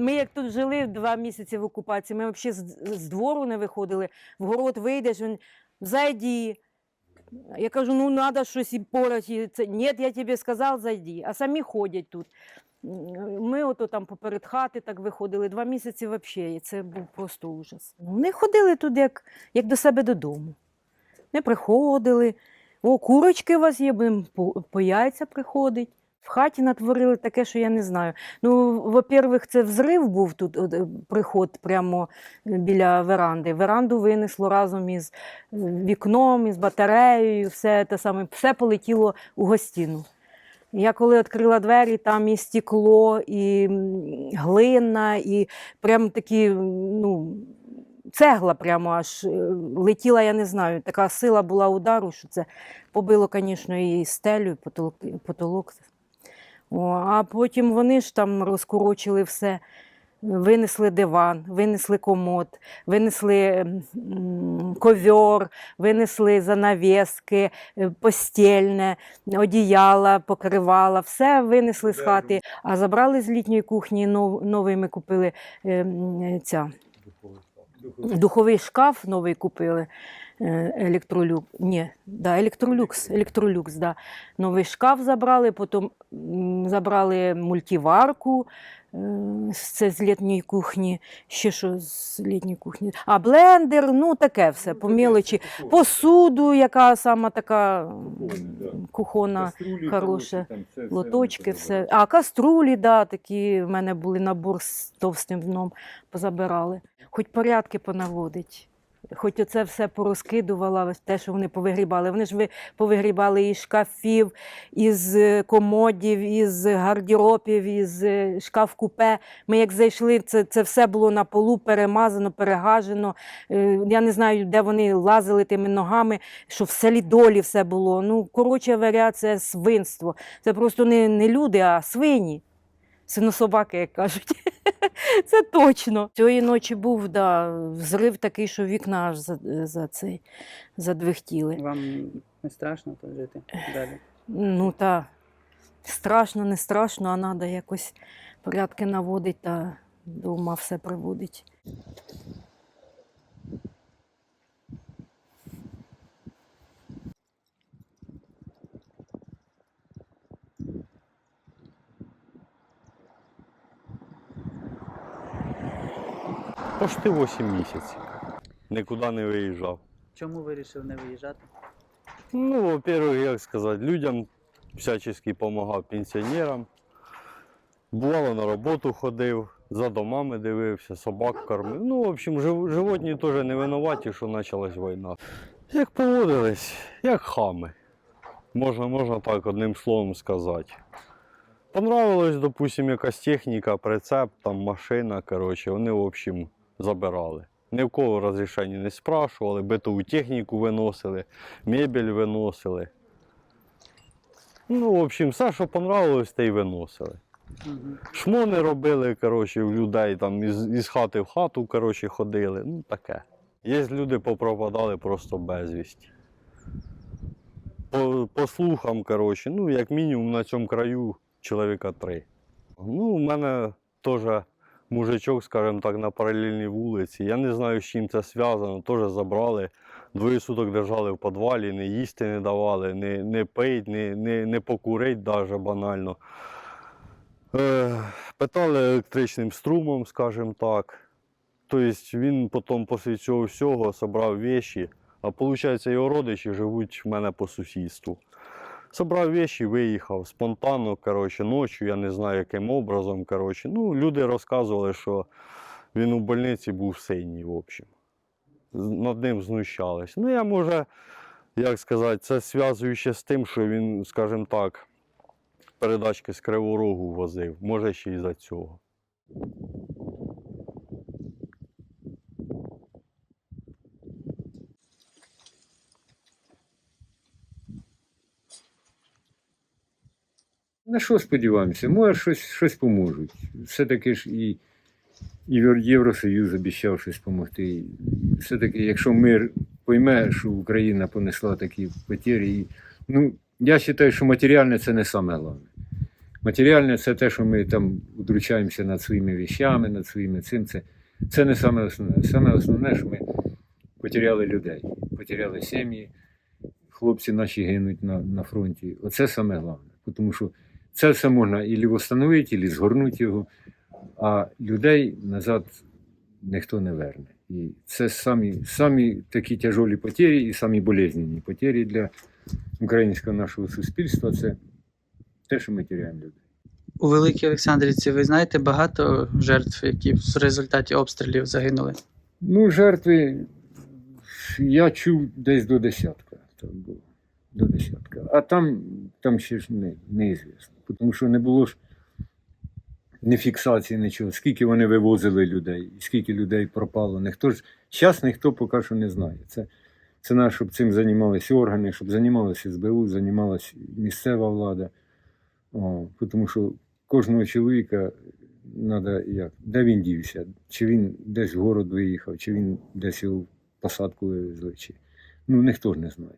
Ми як тут жили два місяці в окупації, ми взагалі з, з двору не виходили, в город вийдеш, він зайди. Я кажу, ну треба щось і порати. І Це, Ні, я тобі сказав, зайди. А самі ходять тут. Ми ото там поперед хати так виходили два місяці взагалі, і це був просто ужас. Ну, Вони ходили туди як, як до себе додому. Не приходили. О, курочки у вас є, по, по яйця приходить. В хаті натворили таке, що я не знаю. Ну, во-первых, це взрив був тут, е, приход прямо е, біля веранди. Веранду винесло разом із е, вікном, із батареєю, все те саме, все полетіло у гостіну. Я коли відкрила двері, там і стекло, і глина, і прям такі, ну, цегла прямо аж летіла, я не знаю. Така сила була удару, що це побило, звісно, і стелю, і потолок. О, а потім вони ж там розкорочили все. Винесли диван, винесли комод, винесли ковьор, винесли занавески, е, постільне, одіяла, покривала, все винесли з хати. А забрали з літньої кухні новий ми купили е, ця, духовий шкаф новий купили. Е, Електролюк. Ні, да, електролюкс, електролюкс, да. Новий шкаф забрали, потім забрали мультиварку. е, Це з літньої кухні. Ще що з літньої кухні. А блендер, ну таке все, по мелочі. Посуду, яка сама така м, кухонна, хороша. лоточки, все. А каструлі, да, такі в мене були набор з товстим дном, позабирали. Хоч порядки понаводить. Хоч оце все порозкидувала, те, що вони повигрібали. Вони ж ви повигрібали із шкафів, із е, комодів, із гардеробів, із е, шкаф-купе. Ми як зайшли, це, це все було на полу перемазано, перегажено. Е, Я не знаю, де вони лазили тими ногами, що в селі долі все було. Ну, коротше говоря, це свинство. Це просто не, не люди, а свині. Синособаки, як кажуть. Це точно. Цієї ночі був да, взрив такий, що вікна аж за, за цей задвихтіли. Вам не страшно тут жити далі? Ну та страшно, не страшно, а треба якось порядки наводити та до ума все приводить. Пошти 8 місяців. Нікуди не виїжджав. Чому вирішив не виїжджати? Ну, во-первых, як сказати, людям всячески допомагав пенсіонерам. Бувало на роботу ходив, за домами дивився, собак кормив. Ну, в общем, жив- животні теж не винуваті, що почалась війна. Як поводились, як хами. Можна, можна так одним словом сказати. Понравилась, допустим, якась техніка, прицеп, там машина, коротше, вони, в общем, забирали. Ні в кого розрішення не спрашували, битову техніку виносили, мебель виносили. Ну, в общем, все, що понравилось, те й виносили. Шмони робили, коротше, в людей там із, із хати в хату, коротше, ходили. Ну, таке. Є люди попропадали просто безвісті. По, по слухам, коротше, ну, як мінімум на цьому краю чоловіка три. Ну, у мене теж мужичок, скажімо так, на паралельній вулиці. Я не знаю, з чим це зв'язано. Теж забрали. Двоє суток держали в підвалі, не їсти не давали, не, не пить, не, не, не покурить навіть банально. Е, питали електричним струмом, скажімо так. Тобто він потім після цього всього зібрав віші, а виходить, його родичі живуть в мене по сусідству. Собрав віші, виїхав спонтанно, коротше, ночі, я не знаю, яким образом. Коротше. Ну, люди розказували, що він у больниці був синій, в общем. Над ним знущались. Ну, я може, як сказати, це зв'язую з тим, що він, скажімо так, передачки з Кривого Рогу возив. Може, ще й за цього. На що сподіваємося? Може, щось, щось поможуть. Все-таки ж і, і Євросоюз обіцяв щось допомогти. Все-таки, якщо мир пойме, що Україна понесла такі потері, ну, я вважаю, що матеріальне це не саме головне. Матеріальне це те, що ми там удручаємося над своїми віщами, над своїми цим. Це, це не саме основне. Саме основне, що ми потеряли людей, потеряли сім'ї, хлопці наші гинуть на, на фронті. Оце саме головне. Тому що це все можна і встановити, і згорнути його, а людей назад ніхто не верне. І це самі, самі такі тяжолі потері і самі болезненні потері для українського нашого суспільства. Це те, що ми теряємо людей. У Великій Олександрівці ви знаєте багато жертв, які в результаті обстрілів загинули? Ну, жертви я чув десь до десятка. Там було, до десятка. А там, там ще ж не, неізвісно. Тому що не було ж ні фіксації, нічого. Скільки вони вивозили людей, скільки людей пропало. Ніхто ж зараз ніхто поки що не знає. Це, це наш, щоб цим займалися органи, щоб займалися СБУ, займалася місцева влада. О, тому що кожного чоловіка треба як, де він дівся, чи він десь в город виїхав, чи він десь його в посадку вивезли, чи ну ніхто ж не знає.